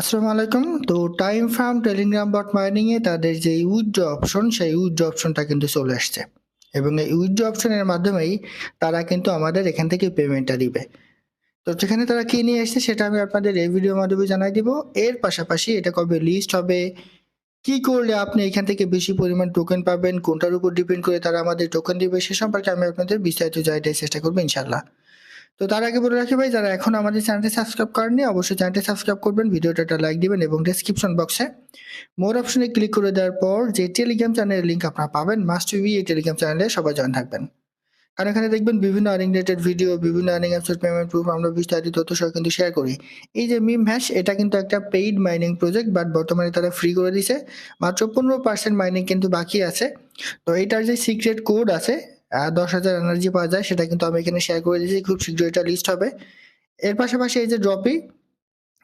আসসালামু আলাইকুম। তো time farm telegram bot mining এ তাদের যে উইথড্র অপশন সেই উইথড্র অপশনটা কিন্তু চলে আসছে। এবং এই উইথড্র অপশনের মাধ্যমেই তারা কিন্তু আমাদের এখান থেকে পেমেন্টটা দিবে। তো যেখানে তারা কি নিয়ে আসছে, সেটা আমি আপনাদের এই ভিডিওর মাধ্যমে জানাই দিব। এর পাশাপাশি এটা কবে লিস্ট হবে, কি করলে আপনি এখান থেকে বেশি পরিমাণ টোকেন পাবেন, কোনটার উপর ডিপেন্ড করে তারা আমাদের টোকেন দিবে, সে সম্পর্কে আমি আপনাদের বিস্তারিত জানাতে চেষ্টা করব ইনশাল্লাহ তো তার আগে বলে রাখি ভাই, যারা এখন আমাদের চ্যানেলটি সাবস্ক্রাইব করেননি, অবশ্যই চ্যানেলটি সাবস্ক্রাইব করবেন, ভিডিওটা একটা লাইক দিবেন এবং ডেসক্রিপশন বক্সে মোর অপশনে ক্লিক করে দেওয়ার পর যে টেলিগ্রাম চ্যানেলের লিঙ্ক আপনারা পাবেন মাস্ট বি এই টেলিগ্রাম চ্যানেলে সবাই জয়েন থাকবেন। কারণ এখানে দেখবেন বিভিন্ন আর্নিং রিলেটেড ভিডিও বিভিন্ন আর্নিং অ্যাপসের পেমেন্ট প্রুফ আমরা বিস্তারিত তথ্য সহ কিন্তু শেয়ার করি। এই যে মিম হ্যাশ এটা কিন্তু একটা পেইড মাইনিং প্রজেক্ট বাট বর্তমানে তারা ফ্রি করে দিছে। মাত্র পনেরো পার্সেন্ট মাইনিং কিন্তু বাকি আছে। তো এটার যে সিক্রেট কোড আছে দশ হাজার এনার্জি পাওয়া যায়, সেটা কিন্তু আমি এখানে শেয়ার করে দিয়েছি, খুব শীঘ্র এটা লিস্ট হবে। এর পাশাপাশি এই যে ড্রপি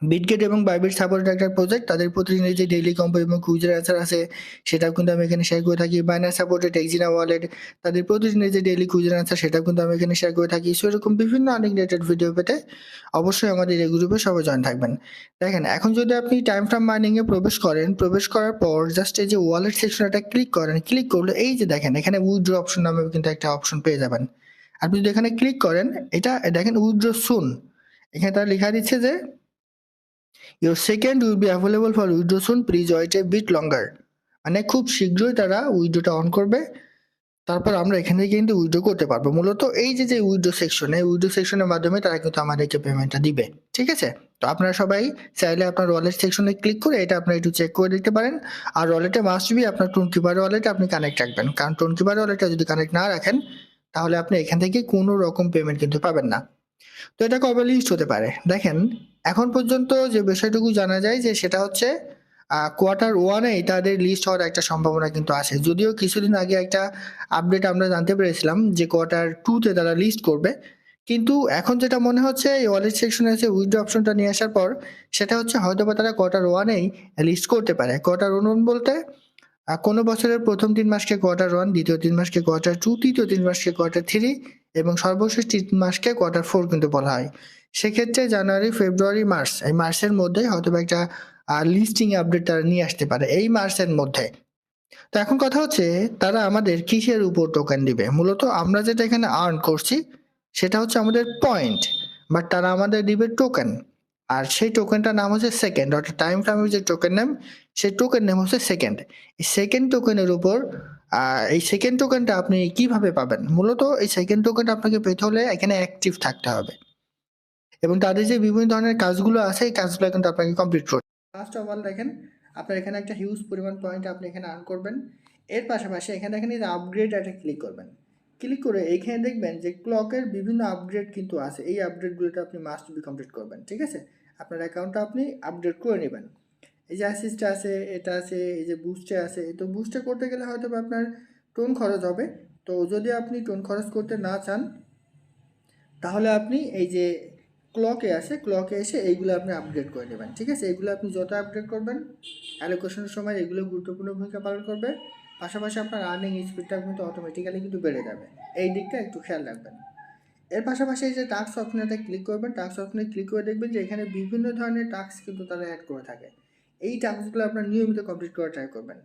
বিটগেট এবং বাইবিট সাপোর্টেড একটা প্রজেক্ট তাদের প্রতিদিন যে ডেইলি কম্পো এবং কুইজের অ্যান্সার আছে, সেটাও কিন্তু আমি এখানে শেয়ার করে থাকি। বাইনার সাপোর্টেড এক্সিনা ওয়ালেট তাদের প্রতিদিনের যে ডেইলি কুইজের অ্যান্সার সেটাও কিন্তু আমি এখানে শেয়ার করে থাকি। সো এরকম বিভিন্ন আর্নিং রিলেটেড ভিডিও পেতে অবশ্যই আমাদের এই গ্রুপে সবাই জয়েন থাকবেন। দেখেন, এখন যদি আপনি টাইম ফ্রাম মাইনিংয়ে প্রবেশ করেন, প্রবেশ করার পর জাস্ট এই যে ওয়ালেট সেকশনটা ক্লিক করেন ক্লিক করলে এই যে দেখেন, এখানে উইথড্র অপশন নামে কিন্তু একটা অপশন পেয়ে যাবেন। আপনি যদি এখানে ক্লিক করেন, এটা দেখেন উইথড্র সুন এখানে তারা লেখা দিচ্ছে যে your second will be available for withdraw soon please wait a bit longer মানে খুব শীঘ্রই তারা উইথড্রটা অন করবে। তারপর আমরা এখান থেকে কিন্তু উইথড্র করতে পারব। মূলত এই যে যে উইথড্র সেকশন এই উইথড্র সেকশনের মাধ্যমে তারা কিন্তু আমাদেরকে পেমেন্টটা দিবে। ঠিক আছে? তো আপনারা সবাই চাইলে আপনার ওয়ালেট সেকশনে ক্লিক করে এটা আপনারা একটু চেক করে দেখতে পারেন। আর ওয়ালেটে মাস্ট বি আপনার টোন কিপার ওয়ালেটে আপনি কানেক্ট রাখবেন। কারণ টোন কিপার ওয়ালেটটা যদি কানেক্ট না রাখেন, তাহলে আপনি এখান থেকে কোনো রকম পেমেন্ট কিন্তু পাবেন না। তো এটা কবে লিস্ট হতে পারে? দেখেন, এখন পর্যন্ত যে বিষয়টুকু জানা যায় যে সেটা হচ্ছে কোয়ার্টার ওয়ানেই তাদের লিস্ট হওয়ার একটা সম্ভাবনা কিন্তু আছে। যদিও কিছুদিন আগে একটা আপডেট আমরা জানতে পেরেছিলাম যে কোয়ার্টার টুতে তারা লিস্ট করবে। কিন্তু এখন যেটা মনে হচ্ছে, এই ওয়ালেট সেকশনে এসে উইথড্র অপশনটা নিয়ে আসার পর, সেটা হচ্ছে হয়তো বা তারা কোয়ার্টার ওয়ানেই লিস্ট করতে পারে। কোয়ার্টার ওয়ান বলতে কোনো বছরের প্রথম তিন মাসকে কোয়ার্টার ওয়ান দ্বিতীয় তিন মাসকে কোয়ার্টার টু তৃতীয় তিন মাসকে কোয়ার্টার থ্রি এবং সর্বশেষ তিন মাসকে কোয়ার্টার ফোর কিন্তু বলা হয়। সেক্ষেত্রে জানুয়ারি, ফেব্রুয়ারি, মার্চ, এই মার্চের মধ্যে হয়তো একটা লিস্টিং আপডেট তারা নিয়ে আসতে পারে, এই মার্চের মধ্যে। তো এখন কথা হচ্ছে, তারা আমাদের কিসের উপর টোকেন দিবে? মূলত আমরা যেটা এখানে আর্ন করছি, সেটা হচ্ছে আমাদের পয়েন্ট বাট তারা আমাদের দিবে টোকেন আর সেই টোকেনটার নাম হচ্ছে সেকেন্ড অর্থাৎ টাইম ফ্রেমের যে টোকেন নেম সেই টোকেন নেম হচ্ছে সেকেন্ড সেকেন্ড টোকেনের উপর আহ, এই সেকেন্ড টোকেনটা আপনি কীভাবে পাবেন? মূলত এই সেকেন্ড টোকেনটা আপনাকে পেতে হলে এখানে অ্যাক্টিভ থাকতে হবে। এবং তাদের যে বিভিন্ন ধরনের কাজগুলো আছে এই কাজগুলো কিন্তু আপনাকে কমপ্লিট করতে ফার্স্ট অফ অল দেখেন আপনার এখানে একটা হিউজ পরিমাণ পয়েন্ট আপনি এখানে আর্ন করবেন। এর পাশাপাশি এখানে যে আপগ্রেড একটা ক্লিক করবেন। ক্লিক করে এখানে দেখবেন যে ক্লকের বিভিন্ন আপগ্রেড কিন্তু আছে। এই আপগ্রেডগুলোটা আপনি মাস্ট বি কমপ্লিট করবেন ঠিক আছে? আপনার অ্যাকাউন্টটা আপনি আপডেট করে নেবেন। এই যে অ্যাসিস্টে আছে, এটা আছে, এই যে বুস্টে আছে, তো বুস্টে করতে গেলে হয়তো আপনার টোন খরচ হবে। তো যদি আপনি টোন খরচ করতে না চান, তাহলে আপনি এই যে ক্লকে আসে ক্লকে এসে এইগুলো আপনি আপডেট করে নেবেন, ঠিক আছে? এগুলো আপনি যত আপডেট করবেন অ্যালোকেশনের সময় এগুলো গুরুত্বপূর্ণ ভূমিকা পালন করবে। পাশাপাশি আপনার আর্নিং স্পিডটা কিন্তু অটোমেটিক্যালি কিন্তু বেড়ে যাবে। এই দিকটা একটু খেয়াল রাখবেন। এর পাশাপাশি এই যে টাস্ক অপশনেতে ক্লিক করবেন টাস্ক অপশনে ক্লিক করে দেখবেন যে এখানে বিভিন্ন ধরনের টাস্ক কিন্তু তারা অ্যাড করে থাকে। এই টাস্কগুলো আপনার নিয়মিত কমপ্লিট করার ট্রাই করবেন।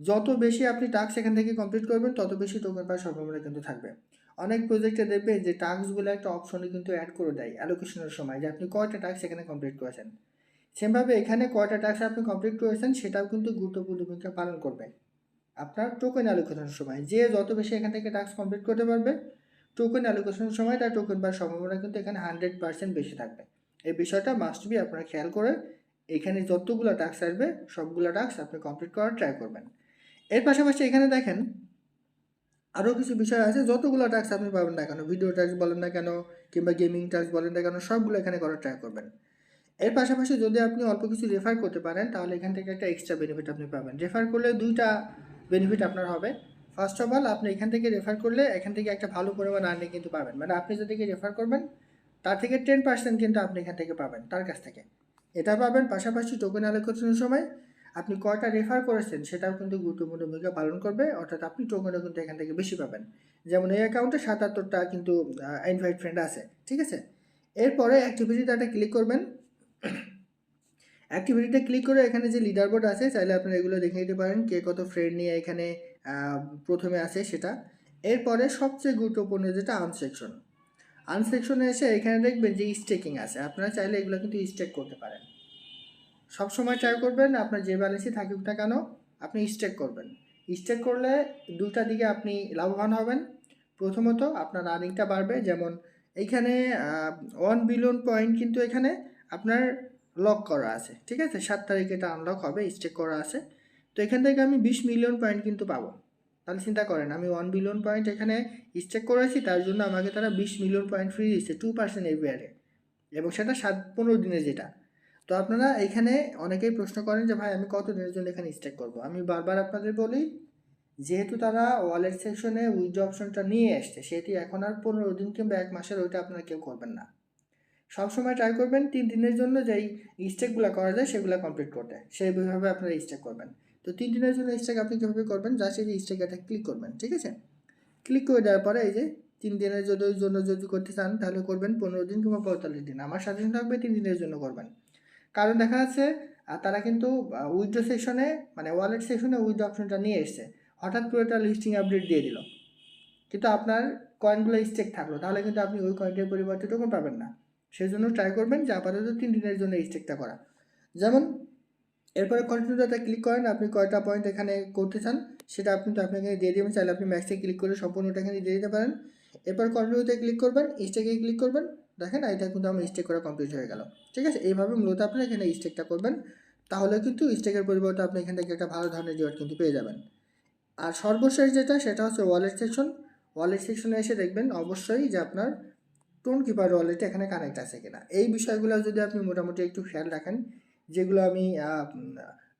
যত বেশি আপনি টাস্ক এখান থেকে কমপ্লিট করবেন, তত বেশি টোকেন পাওয়ার সম্ভাবনা কিন্তু থাকবে। অনেক প্রজেক্টে দেখবেন যে টাস্কগুলো একটা অপশনে কিন্তু অ্যাড করে দেয় অ্যালোকেশনের সময় যে আপনি কয়টা টাস্ক এখানে কমপ্লিট করেছেন। সেমভাবে এখানে কয়টা টাস্ক আপনি কমপ্লিট করেছেন, সেটাও কিন্তু গুরুত্বপূর্ণ ভূমিকা পালন করবে। আপনার টোকেন অ্যালোকেশনের সময় যে যত বেশি এখান থেকে টাস্ক কমপ্লিট করতে পারবে টোকেন অ্যালোকেশনের সময় তার টোকেন পাওয়ার সম্ভাবনা কিন্তু এখানে হান্ড্রেড পার্সেন্ট বেশি থাকবে। এই বিষয়টা মাস্ট বি আপনারা খেয়াল করে এখানে যতগুলো টাস্ক আসবে, সবগুলো টাস্ক আপনি কমপ্লিট করার ট্রাই করবেন। এর পাশাপাশি এখানে দেখেন, আরও কিছু বিষয় আছে, যতগুলো টাস্ক আপনি পাবেন না কেন ভিডিও টাস্ক বলেন না কেন, কিংবা গেমিং টাস্ক বলেন না কেন, সবগুলো এখানে করার ট্রাই করবেন। এর পাশাপাশি যদি আপনি অল্প কিছু রেফার করতে পারেন, তাহলে এখান থেকে একটা এক্সট্রা বেনিফিট আপনি পাবেন। রেফার করলে দুইটা বেনিফিট আপনার হবে। ফার্স্ট অফ অল আপনি এখান থেকে রেফার করলে এখান থেকে একটা ভালো পরিমাণ আর্নিং কিন্তু পাবেন। মানে আপনি যাদেরকে রেফার করবেন, তার থেকে টেন পার্সেন্ট কিন্তু আপনি এখান থেকে পাবেন, তার কাছ থেকে। এটা পাবেন পাশাপাশি টোকেন অ্যালোকেশনের সময়। আপনি কয়টা রেফার করেছেন সেটাও কিন্তু গুরুত্বপূর্ণ ভূমিকা পালন করবে, অর্থাৎ আপনি টোকেনও কিন্তু এখান থেকে বেশি পাবেন। যেমন এই অ্যাকাউন্টে সাতাত্তরটা কিন্তু ইনভাইট ফ্রেন্ড আছে, ঠিক আছে? এরপরে অ্যাক্টিভিটি ডাটা ক্লিক করবেন। অ্যাক্টিভিটিতে ক্লিক করে এখানে যে লিডার বোর্ড আছে, চাইলে আপনারা এগুলো দেখে নিতে পারেন, কে কত ফ্রেন্ড নিয়ে এখানে প্রথমে আছে সেটা। এরপরে সবচেয়ে গুরুত্বপূর্ণ যেটা আনসেকশন আনসেকশনে এসে এখানে দেখবেন যে স্টেকিং আছে। আপনারা চাইলে এগুলো কিন্তু স্টেক করতে পারেন। সবসময় ট্রাই করবেন, আপনার যে ব্যালেন্সই থাকুক না কেন, আপনি স্টেক করবেন। স্টেক করলে দুটা দিকে আপনি লাভবান হবেন। প্রথমত আপনার আর্নিংটা বাড়বে। যেমন এইখানে ওয়ান বিলিয়ন পয়েন্ট কিন্তু এখানে আপনার লক করা আছে। ঠিক আছে? সাত তারিখে এটা আনলক হবে স্টেক করা আছে। তো এখান থেকে আমি বিশ মিলিয়ন পয়েন্ট কিন্তু পাবো। তাহলে চিন্তা করেন, আমি ওয়ান বিলিয়ন পয়েন্ট এখানে স্টেক করেছি, তার জন্য আমাকে তারা বিশ মিলিয়ন পয়েন্ট ফ্রি দিচ্ছে টু পার্সেন্ট এভিয়ারে এবং সেটা সাত, পনেরো দিনের যেটা। তো আপনারা এখানে অনেকেই প্রশ্ন করেন যে, ভাই, আমি কত দিনের জন্য এখানে স্টেক করব? আমি বারবার আপনাদের বলি, যেহেতু তারা ওয়ালেট সেকশনে উইথড্র অপশনটা নিয়ে এসছে, সেটি এখন আর পনেরো দিন কিংবা এক মাসের ওইটা আপনারা কেউ করবেন না। সবসময় ট্রাই করবেন, তিন দিনের জন্য যেই স্টেকগুলো করা যায়, সেগুলো কমপ্লিট করতে। সেইভাবে আপনারা স্টেক করবেন। তো তিন দিনের জন্য স্টেক আপনি কীভাবে করবেন? জাস্ট এই যে স্টেক এটা ক্লিক করবেন, ঠিক আছে? ক্লিক করে দেওয়ার পরে এই যে তিন দিনের জন্য যদি করতে চান, তাহলে করবেন পনেরো দিন কিংবা পঁয়তাল্লিশ দিন। আমার সাজেশন থাকবে তিন দিনের জন্য করবেন। কারণ দেখা যাচ্ছে তারা কিন্তু উইথড্র সেকশনে মানে ওয়ালেট সেকশনে উইথড্র অপশনটা নিয়ে এসছে। হঠাৎ করে একটা লিস্টিং আপডেট দিয়ে দিল। কিন্তু আপনার কয়েনগুলো স্টেক থাকল, তাহলে কিন্তু আপনি ওই কয়েনটির পরিবর্তে টোকন পাবেন না। সেই জন্য ট্রাই করবেন যে আপাতত তিন দিনের জন্য স্টেকটা করা। যেমন এরপরে কন্টিনিউটাতে ক্লিক করেন, আপনি কয়টা পয়েন্ট এখানে করতে চান, সেটা আপনি তো আপনাকে দিয়ে দেবেন, চাইলে আপনি ম্যাক্সে ক্লিক করে সম্পূর্ণটা এখানে দিয়ে দিতে পারেন। এরপর কন্টিনিউতে ক্লিক করবেন স্টেকে ক্লিক করবেন, দেখেন এটা কিন্তু আমার স্টেক করা কমপ্লিট হয়ে গেল। ঠিক আছে? এইভাবে মূলত আপনি এখানে স্টেকটা করবেন, তাহলে কিন্তু স্টেকের পরিবর্তে আপনি এখান থেকে একটা ভালো ধরনের রিওয়ার্ড কিন্তু পেয়ে যাবেন। আর সর্বশেষ যেটা, সেটা হচ্ছে ওয়ালেট সেকশন ওয়ালেট সেকশনে এসে দেখবেন অবশ্যই যে আপনার টোন কিপার ওয়ালেটে এখানে কানেক্ট আছে কিনা। এই বিষয়গুলো যদি আপনি মোটামুটি একটু খেয়াল রাখেন যেগুলো আমি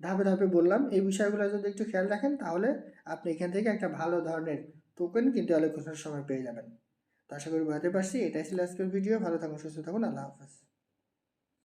ধাপে ধাপে বললাম, এই বিষয়গুলো যদি একটু খেয়াল রাখেন, তাহলে আপনি এখান থেকে একটা ভালো ধরনের টোকেন কিন্তু অ্যালোকেশনের সময় পেয়ে যাবেন। তো আশা করি বুঝতে পারছি। এটাই ছিল আজকের ভিডিও ভালো থাকুন, সুস্থ থাকুন। আল্লাহ হাফেজ।